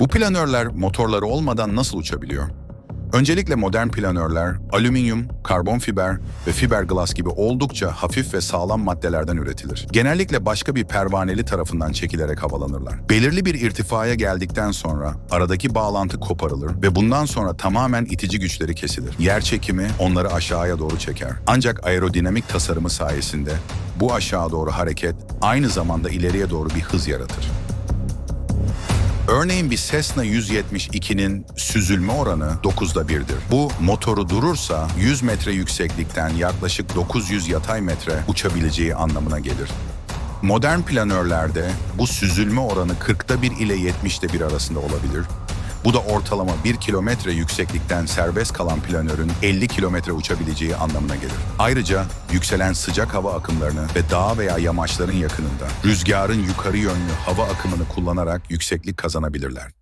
Bu planörler motorları olmadan nasıl uçabiliyor? Öncelikle modern planörler alüminyum, karbon fiber ve fiberglass gibi oldukça hafif ve sağlam maddelerden üretilir. Genellikle başka bir pervaneli tarafından çekilerek havalanırlar. Belirli bir irtifaya geldikten sonra aradaki bağlantı koparılır ve bundan sonra tamamen itici güçleri kesilir. Yer çekimi onları aşağıya doğru çeker. Ancak aerodinamik tasarımı sayesinde bu aşağı doğru hareket aynı zamanda ileriye doğru bir hız yaratır. Örneğin bir Cessna 172'nin süzülme oranı 9'da 1'dir. Bu motoru durursa 100 metre yükseklikten yaklaşık 900 yatay metre uçabileceği anlamına gelir. Modern planörlerde bu süzülme oranı 40'da 1 ile 70'te 1 arasında olabilir. Bu da ortalama 1 kilometre yükseklikten serbest kalan planörün 50 kilometre uçabileceği anlamına gelir. Ayrıca yükselen sıcak hava akımlarını ve dağ veya yamaçların yakınında rüzgarın yukarı yönlü hava akımını kullanarak yükseklik kazanabilirler.